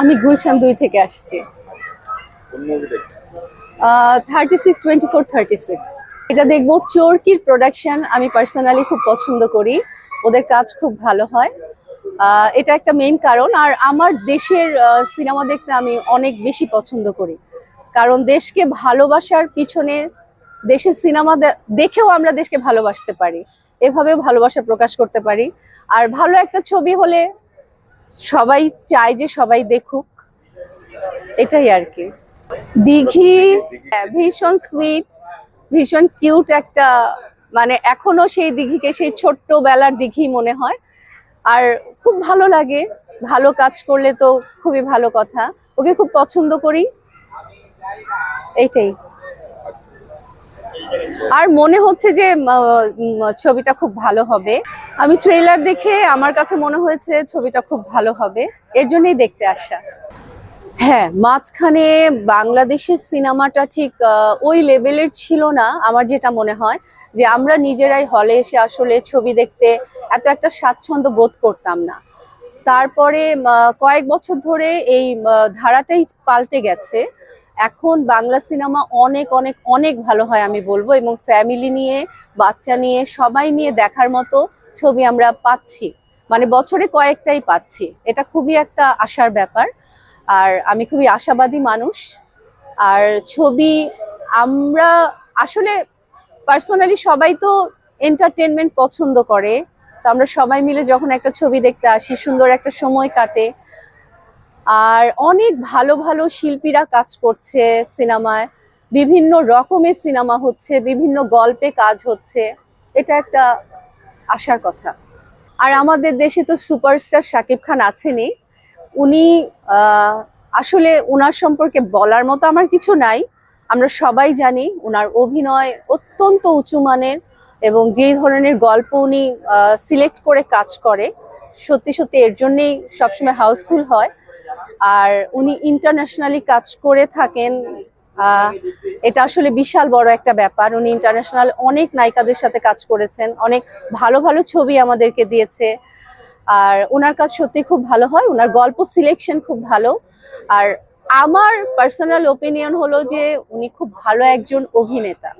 আমি গুলশান দুই থেকে আসছি। Thirty six twenty four thirty six এটা দেখব চোরকির প্রোডাকশন আমি পার্সোনালি খুব পছন্দ করি। ওদের কাজ খুব ভালো হয়। এটা একটা মেইন কারণ। আর আমার দেশের সিনেমা দেখতে আমি অনেক বেশি পছন্দ করি। কারণ দেশকে ভালোবাসার পিছনে দেশের সিনেমা দেখেও আমরা দেশকে ভালোবাসতে পারি। এভাবেও ভালোবাসা প্রকাশ করতে পারি। আর ভালো একটা ছবি হলে সবাই চায় যে সবাই দেখুক। এটাই আর কি। দিঘি হ্যাঁ, ভীষণ সুইট ভীষণ কিউট একটা মানে এখনও সেই দিঘিকে সেই ছোট্টবেলার দিঘি মনে হয়। আর খুব ভালো লাগে। ভালো কাজ করলে তো খুবই ভালো কথা। ওকে খুব পছন্দ করি। এইটাই। আর মনে হচ্ছে যে ছবিটা খুব ভালো হবে। আমি ট্রেলার দেখে আমার কাছে মনে হয়েছে ছবিটা খুব ভালো হবে। এর জন্যই দেখতে আসা। হ্যাঁ মাঝখানে বাংলাদেশের সিনেমাটা ঠিক ওই লেভেলের ছিল না, আমার যেটা মনে হয়। যে আমরা নিজেরাই হলে এসে আসলে ছবি দেখতে এত একটা স্বাচ্ছন্দ্য বোধ করতাম না। তারপরে কয়েক বছর ধরে এই ধারাটাই পাল্টে গেছে। এখন বাংলা সিনেমা অনেক অনেক অনেক ভালো হয় আমি বলব এবং ফ্যামিলি নিয়ে, বাচ্চা নিয়ে, সবাই নিয়ে দেখার মতো ছবি আমরা পাচ্ছি। মানে বছরে কয়েকটাই পাচ্ছি। এটা খুবই একটা আশার ব্যাপার। আর আমি খুবই আশাবাদী মানুষ। আর ছবি আমরা আসলে পার্সোনালি সবাই তো এন্টারটেনমেন্ট পছন্দ করে। তো আমরা সবাই মিলে যখন একটা ছবি দেখতে আসি, সুন্দর একটা সময় কাটে আর অনেক ভালো ভালো শিল্পীরা কাজ করছে সিনেমায়। বিভিন্ন রকমের সিনেমা হচ্ছে, বিভিন্ন গল্পে কাজ হচ্ছে। এটা একটা আশার কথা। আর আমাদের দেশে তো সুপারস্টার শাকিব খান আছেনই। উনি আসলে ওনার সম্পর্কে বলার মতো আমার কিছু নাই। আমরা সবাই জানি ওনার অভিনয় অত্যন্ত উঁচু মানের এবং যে ধরনের গল্প উনি সিলেক্ট করে কাজ করে, সত্যি সত্যি এর জন্যেই সবসময় হাউসফুল হয়। আর উনি ইন্টারন্যাশনালি কাজ করে থাকেন এটা আসলে বিশাল বড় একটা ব্যাপার। উনি ইন্টারন্যাশনাল অনেক নায়িকাদের সাথে কাজ করেছেন, অনেক ভালো ভালো ছবি আমাদেরকে দিয়েছে। আর ওনার কাজ সত্যি খুব ভালো হয় ওনার গল্প সিলেকশন খুব ভালো। আর আমার পার্সোনাল ওপিনিয়ন হলো যে উনি খুব ভালো একজন অভিনেতা।